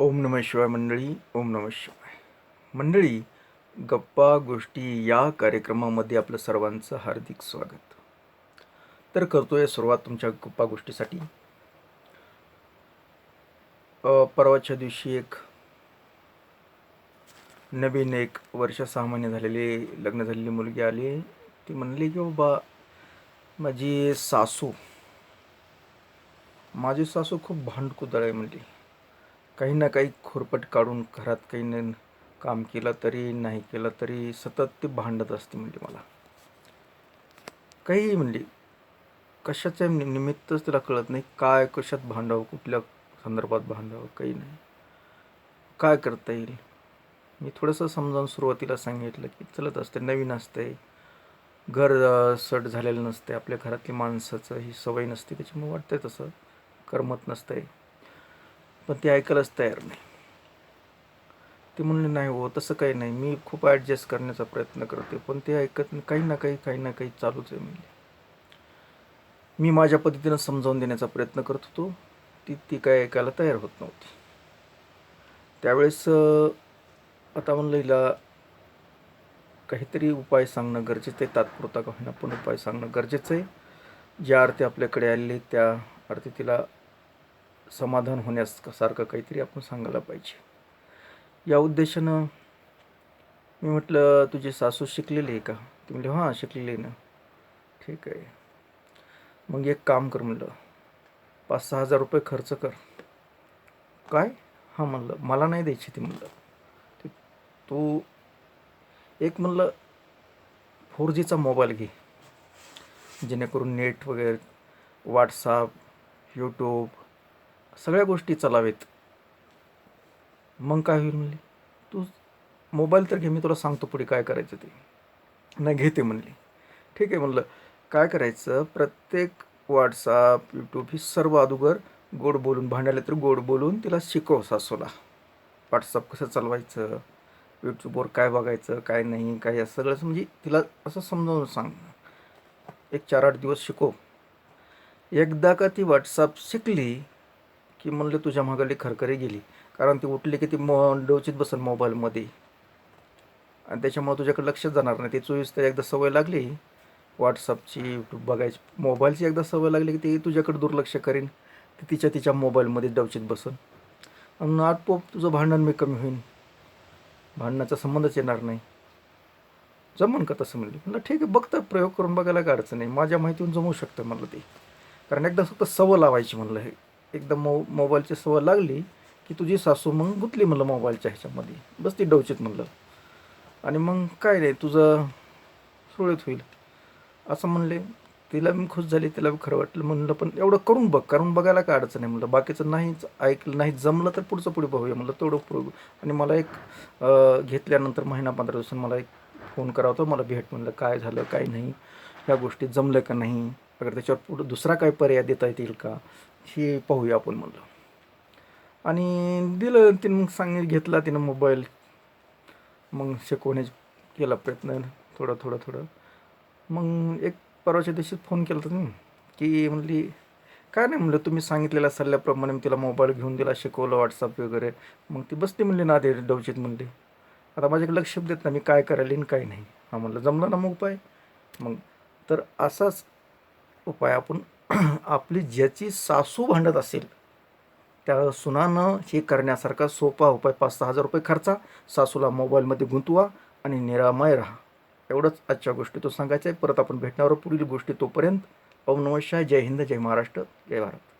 ओम नम शिवाय मंडळी ओम नम शिवाय. मंडळी गप्पा गोष्टी या कार्यक्रमामध्ये आपलं सर्वांचं हार्दिक स्वागत. तर करतोय सुरुवात तुमच्या गप्पा गोष्टीसाठी. परवाच्या दिवशी एक नवीन एक वर्ष सहा महिने झालेले लग्न झालेली मुलगी आली. ती म्हणली की बाबा माझी सासू माझी सासू खूप भांडकुदळ आहे म्हणली. काही ना काही खुरपट काढून घरात काही न काम केलं तरी नाही केलं तरी सतत ती भांडत असते म्हणजे मला. काही म्हणजे कशाच्या नि- निमित्तच तिला कळत नाही काय कशात भांडावं कुठल्या संदर्भात भांडावं काही नाही. काय करता येईल? मी थोडंसं समजावून सुरुवातीला सांगितलं की चलत असते नवीन असते. घर सट झालेलं नसते. आपल्या घरातली माणसाचं ही सवय नसते. त्याच्यामुळे वाटतंय तसं. करमत नसतंय. पण ते ऐकायलाच तयार नाही. ते म्हणले नाही हो तसं काही नाही. मी खूप ॲडजस्ट करण्याचा प्रयत्न करते पण ते ऐकत नाही काही ना काही काही ना काही चालूच आहे म्हणजे मी माझ्या पद्धतीनं समजावून देण्याचा प्रयत्न करत होतो. ती ती काय ऐकायला तयार होत नव्हती. त्यावेळेस आता म्हणलं हिला काहीतरी उपाय सांगणं गरजेचं आहे. तात्पुरता का होईना पण उपाय सांगणं गरजेचं आहे. ज्या अर्थी आपल्याकडे आलेली त्या अर्थी तिला समाधान होण्यास सारखं काहीतरी आपण सांगायला पाहिजे. या उद्देशानं मी म्हटलं तुझे सासू शिकलेली आहे का? ती म्हणले हां शिकलेली आहे ना. ठीक आहे. मग एक काम कर म्हणलं पाच सहा हजार रुपये खर्च कर. काय? हां म्हणलं मला नाही द्यायची ती म्हणलं. ते तू एक म्हणलं फोर जीचा मोबाईल घे. जेणेकरून नेट वगैरे व्हॉट्सअप यूट्यूब सगळ्या गोष्टी चलावेत. मग काय होईल म्हणली? तू मोबाईल तर घे मी तुला सांगतो पुढे काय करायचं ते. नाही घेते म्हणली. ठीक आहे म्हणलं. काय करायचं? प्रत्येक व्हॉट्सअप यूट्यूब ही सर्व अगोदर गोड बोलून भांडायला तर गोड बोलून तिला शिकव सासूला. व्हॉट्सअप कसं चालवायचं? यूट्यूबवर काय बघायचं? काय नाही? काय या सगळं म्हणजे तिला असं समजावून सांग. एक चार आठ दिवस शिकव. एकदा का ती व्हॉट्सअप शिकली की म्हणलं तुझ्या मागाली खरखरी गेली. कारण ती उठली की ती म डोचित बसल मोबाईलमध्ये. आणि त्याच्यामुळे तुझ्याकडे लक्षच जाणार नाही. ती चोवीस तर एकदा सवय लागली. व्हॉट्सअपची यूट्यूब बघायची. मोबाईलची एकदा सवय लागली की ती तुझ्याकडे दुर्लक्ष करीन. ती तिच्या तिच्या मोबाईलमध्ये डवचित बसेल आणि आटपोप तुझं भांडण मी कमी होईन. भांडणाचा संबंधच येणार नाही. जमन का तसं म्हणलं? म्हणलं ठीक आहे बघतं प्रयोग करून बघायला काय अडचण नाही. माझ्या माहितीहून जमू शकतं म्हटलं ते. कारण एकदा फक्त सवय लावायची म्हणलं हे. एकदा मो मोबाईलची सवय लागली की तुझी सासू मग गुतली म्हणलं मोबाईलच्या ह्याच्यामध्ये. बस ती डवचित म्हणलं. आणि मग काय नाही तुझं सुरळीत होईल. असं म्हणले तिला मी खुश झाली तिला खरं वाटलं. म्हणलं पण एवढं करून बघ करून बघायला काय अडचण आहे म्हणलं. बाकीचं नाहीच ऐकलं नाही जमलं तर पुढचं पुढे बघूया म्हणलं. तेवढं पुढं आणि मला एक घेतल्यानंतर महिना पंधरा दिवसांनी मला एक फोन करावा होता. मला भेट म्हणलं काय झालं काय नाही? ह्या गोष्टी जमलं का नाही? अगर त्याच्यावर पुढं दुसरा काय पर्याय देता येतील का? हे पाहूया आपण म्हणलं. आणि दिलं तिनं मग सांगितलं घेतला तिनं मोबाईल मग शिकवण्याचा केला प्रयत्न थोडं थोडं थोडं. मग एक परवाच्या दिवशी फोन केला होता की म्हणली काय नाही म्हणलं तुम्ही सांगितलेल्या सल्ल्याप्रमाणे मी तिला मोबाईल घेऊन दिला शिकवलं व्हॉट्सअप वगैरे. मग ती बसते म्हणली ना ते डवचित म्हणली. आता माझ्याकडे लक्ष देत नाही मी काय करायला आणि काय नाही. हा म्हणलं जमलं ना मग उपाय? मग तर असाच उपाय आपण आपली ज्याची सासू भांडत असेल त्या सुनानं हे करण्यासारखा सोपा उपाय पाच सहा हजार रुपये खर्चा सासूला मोबाईलमध्ये गुंतवा आणि निरामय राहा. एवढंच आजच्या गोष्टी तो सांगायचा आहे. परत आपण भेटण्यावर पुढील गोष्टी तोपर्यंत. ओम नमः जय हिंद जय महाराष्ट्र जय भारत.